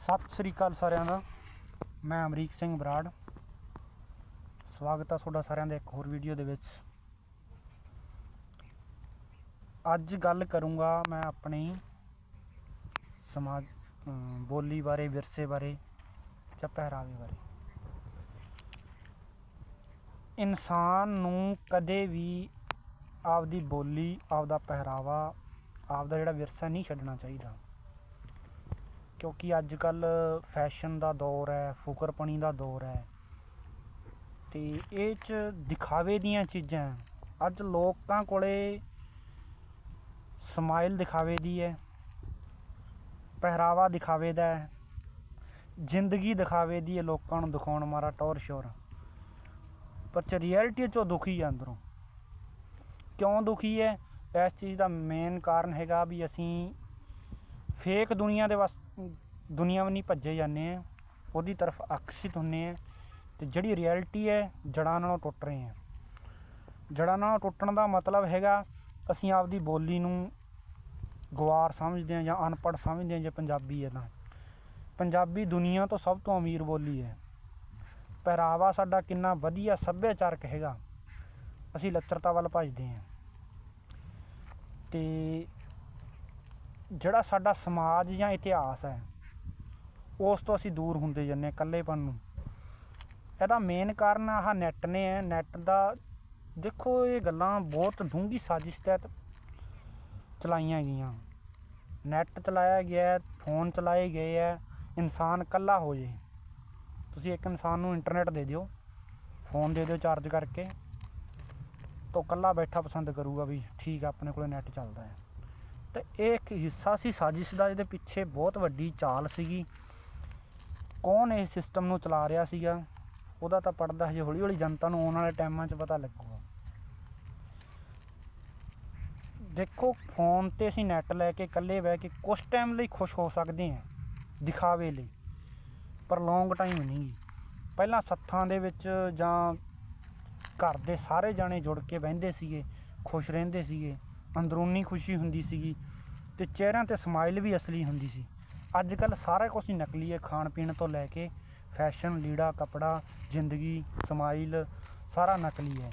ਸਤਿ ਸ੍ਰੀ ਅਕਾਲ ਸਾਰਿਆਂ ਦਾ। ਮੈਂ ਅਮਰੀਕ ਸਿੰਘ ਬਰਾੜ। ਸਵਾਗਤ ਆ ਤੁਹਾਡਾ ਸਾਰਿਆਂ ਦਾ ਇੱਕ ਹੋਰ ਵੀਡੀਓ ਦੇ ਵਿੱਚ। ਅੱਜ ਗੱਲ ਕਰੂੰਗਾ ਮੈਂ ਆਪਣੀ ਸਮਾਜ ਬੋਲੀ ਬਾਰੇ, ਵਿਰਸੇ ਬਾਰੇ ਜਾਂ ਪਹਿਰਾਵੇ ਬਾਰੇ। ਇਨਸਾਨ ਨੂੰ ਕਦੇ ਵੀ ਆਪਦੀ ਬੋਲੀ, ਆਪਦਾ ਪਹਿਰਾਵਾ, ਆਪਦਾ ਜਿਹੜਾ ਵਿਰਸਾ ਨਹੀਂ ਛੱਡਣਾ ਚਾਹੀਦਾ। ਕਿਉਂਕਿ ਅੱਜ ਕੱਲ ਫੈਸ਼ਨ ਦਾ ਦੌਰ ਹੈ, ਫੁਕਰਪਣੀ ਦਾ ਦੌਰ ਹੈ। ਤੇ ਇਹ ਚ ਦਿਖਾਵੇ ਦੀਆਂ ਚੀਜ਼ਾਂ, ਅੱਜ ਲੋਕਾਂ ਕੋਲੇ ਸਮਾਈਲ ਦਿਖਾਵੇ ਦੀ ਹੈ, ਪਹਿਰਾਵਾ ਦਿਖਾਵੇ ਦਾ ਹੈ, ਜ਼ਿੰਦਗੀ ਦਿਖਾਵੇ ਦੀ ਹੈ ਲੋਕਾਂ ਨੂੰ ਦਿਖਾਉਣ ਮਾਰਾ ਟੌਰ ਸ਼ੋਰ। ਪਰ ਚ ਰਿਐਲਿਟੀ ਚੋਂ ਦੁਖੀ ਹੈ ਅੰਦਰੋਂ। ਕਿਉਂ ਦੁਖੀ ਹੈ? ਇਸ ਚੀਜ਼ ਦਾ ਮੇਨ ਕਾਰਨ ਹੈਗਾ ਵੀ ਅਸੀਂ ਫੇਕ ਦੁਨੀਆ ਦੇ ਵਸ, ਦੁਨੀਆ ਵੱਲ ਨਹੀਂ ਭੱਜੇ ਜਾਂਦੇ ਆ। ਉਹਦੀ ਤਰਫ ਆਕਰਸ਼ਿਤ ਹੁੰਨੇ ਆ ਤੇ ਜਿਹੜੀ ਰਿਐਲਿਟੀ ਹੈ, ਜੜਾਂ ਨਾਲੋਂ ਟੁੱਟ ਰਹੇ ਆ। ਜੜਾਂ ਨਾਲੋਂ ਟੁੱਟਣ ਦਾ ਮਤਲਬ ਹੈਗਾ, ਅਸੀਂ ਆਪਦੀ ਬੋਲੀ ਨੂੰ ਗਵਾਰ ਸਮਝਦੇ ਆ ਜਾਂ ਅਨਪੜ੍ਹ ਸਮਝਦੇ ਆ ਜੇ ਪੰਜਾਬੀ ਹੈ ਤਾਂ। ਪੰਜਾਬੀ ਦੁਨੀਆ ਤੋਂ ਸਭ ਤੋਂ ਅਮੀਰ ਬੋਲੀ ਹੈ। ਪਹਿਰਾਵਾ ਸਾਡਾ ਕਿੰਨਾ ਵਧੀਆ ਸੱਭਿਆਚਾਰਕ ਹੈਗਾ। ਅਸੀਂ ਲੱਚਰਤਾ ਵੱਲ ਭੱਜਦੇ ਹਾਂ ਤੇ ਜਿਹੜਾ ਸਾਡਾ ਸਮਾਜ ਜਾਂ ਇਤਿਹਾਸ ਹੈ, ਉਸ ਤੋਂ ਅਸੀਂ ਦੂਰ ਹੁੰਦੇ ਜਾਂਦੇ ਹਾਂ ਇਕੱਲੇਪਨ ਨੂੰ। ਇਹਦਾ ਮੇਨ ਕਾਰਨ ਆਹ ਨੈੱਟ ਨੇ ਹੈ। ਨੈੱਟ ਦਾ ਦੇਖੋ ਇਹ ਗੱਲਾਂ ਬਹੁਤ ਡੂੰਘੀ ਸਾਜ਼ਿਸ਼ ਤਹਿਤ ਚਲਾਈਆਂ ਗਈਆਂ। ਨੈੱਟ ਚਲਾਇਆ ਗਿਆ ਫੋਨ ਚਲਾਏ ਗਏ ਹੈ। ਇਨਸਾਨ ਇਕੱਲਾ ਹੋ ਜੇ। ਤੁਸੀਂ ਇੱਕ ਇਨਸਾਨ ਨੂੰ ਇੰਟਰਨੈਟ ਦੇ ਦਿਓ ਫੋਨ ਦੇ ਦਿਓ ਚਾਰਜ ਕਰਕੇ, ਤਾਂ ਇਕੱਲਾ ਬੈਠਾ ਪਸੰਦ ਕਰੂਗਾ ਵੀ ਠੀਕ ਆਪਣੇ ਕੋਲੇ ਨੈੱਟ ਚੱਲਦਾ ਹੈ। ਤੇ ਇਹ ਇੱਕ ਹਿੱਸਾ ਸੀ ਸਾਜ਼ਿਸ਼ ਦਾ, ਇਹਦੇ ਪਿੱਛੇ ਬਹੁਤ ਵੱਡੀ ਚਾਲ ਸੀਗੀ। ਕੌਣ ਇਸ ਸਿਸਟਮ ਨੂੰ ਚਲਾ ਰਿਹਾ ਸੀਗਾ? ਉਹਦਾ ਤਾਂ ਪੜਦਾ ਹਜੇ ਹੌਲੀ ਹੌਲੀ ਜਨਤਾ ਨੂੰ ਆਉਣ ਵਾਲੇ ਟਾਈਮਾਂ 'ਚ ਪਤਾ ਲੱਗੂਗਾ। ਦੇਖੋ, ਫੋਨ ਤੇ ਅਸੀਂ ਨੈਟ ਲੈ ਕੇ ਇਕੱਲੇ ਬਹਿ ਕੇ ਕੁਝ ਟਾਈਮ ਲਈ ਖੁਸ਼ ਹੋ ਸਕਦੇ ਹਾਂ, ਦਿਖਾਵੇ ਲਈ, ਪਰ ਲੌਂਗ ਟਾਈਮ ਨਹੀਂ। ਪਹਿਲਾਂ ਸੱਥਾਂ ਦੇ ਵਿੱਚ ਜਾਂ ਘਰ ਦੇ ਸਾਰੇ ਜਾਣੇ ਜੁੜ ਕੇ ਬਹਿੰਦੇ ਸੀਗੇ, ਖੁਸ਼ ਰਹਿੰਦੇ ਸੀਗੇ, ਅੰਦਰੂਨੀ ਖੁਸ਼ੀ ਹੁੰਦੀ ਸੀਗੀ। ਤੇ ਚਿਹਰਿਆਂ ਤੇ ਸਮਾਈਲ ਵੀ ਅਸਲੀ ਹੁੰਦੀ ਸੀ। ਅੱਜ ਕੱਲ ਸਾਰਾ ਕੁਝ ਹੀ ਨਕਲੀ ਹੈ। ਖਾਣ ਪੀਣ ਤੋਂ ਲੈ ਕੇ ਫੈਸ਼ਨ, ਲੀੜਾ, ਕਪੜਾ, ਜ਼ਿੰਦਗੀ, ਸਮਾਈਲ, ਸਾਰਾ ਨਕਲੀ ਹੈ।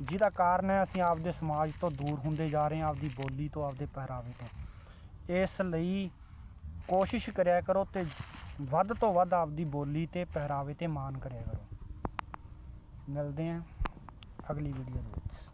ਜਿਹਦਾ ਕਾਰਨ ਹੈ, ਅਸੀਂ ਆਪਦੇ ਸਮਾਜ ਤੋਂ ਦੂਰ ਹੁੰਦੇ ਜਾ ਰਹੇ ਹਾਂ, ਆਪਦੀ ਬੋਲੀ ਤੋਂ, ਆਪਦੇ ਪਹਿਰਾਵੇ ਤੋਂ। ਇਸ ਲਈ ਕੋਸ਼ਿਸ਼ ਕਰਿਆ ਕਰੋ ਤੇ ਵੱਧ ਤੋਂ ਵੱਧ ਆਪਦੀ ਬੋਲੀ ਤੇ ਪਹਿਰਾਵੇ ਤੇ ਮਾਣ ਕਰਿਆ ਕਰੋ। ਮਿਲਦੇ ਹਾਂ ਅਗਲੀ ਵੀਡੀਓ ਦੇ ਵਿੱਚ।